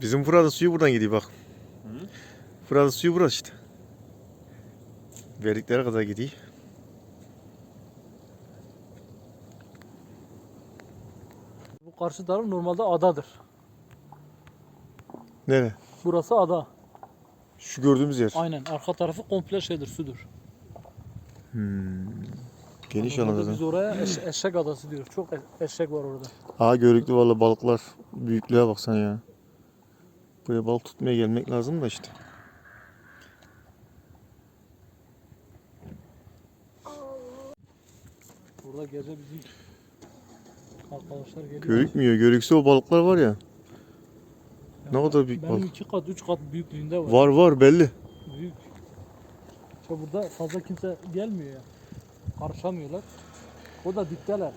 Bizim Fırat'ın suyu buradan gidiyor bak. Fırat'ın suyu burası işte. Verdiklere kadar gidiyor. Bu karşı taraf normalde adadır. Nere? Burası ada. Şu gördüğümüz yer. Aynen. Arka tarafı komple şeydir, sudur. Hmm. Geniş Normalde alanda. Biz oraya eş- eşek adası diyoruz. Çok e- eşek var orada. Aa görüklü valla balıklar. Büyüklüğe baksan ya. Buraya balık tutmaya gelmek lazım da işte. Burada gece bizim arkadaşlar geliyor. Görükmüyor. Görükse o balıklar var ya. Ne Yani kadar büyük Benim balık. iki kat, üç kat büyüklüğünde var. Var var belli. Büyük. İşte burada fazla kimse gelmiyor ya. Karışamıyorlar. O da dipteler.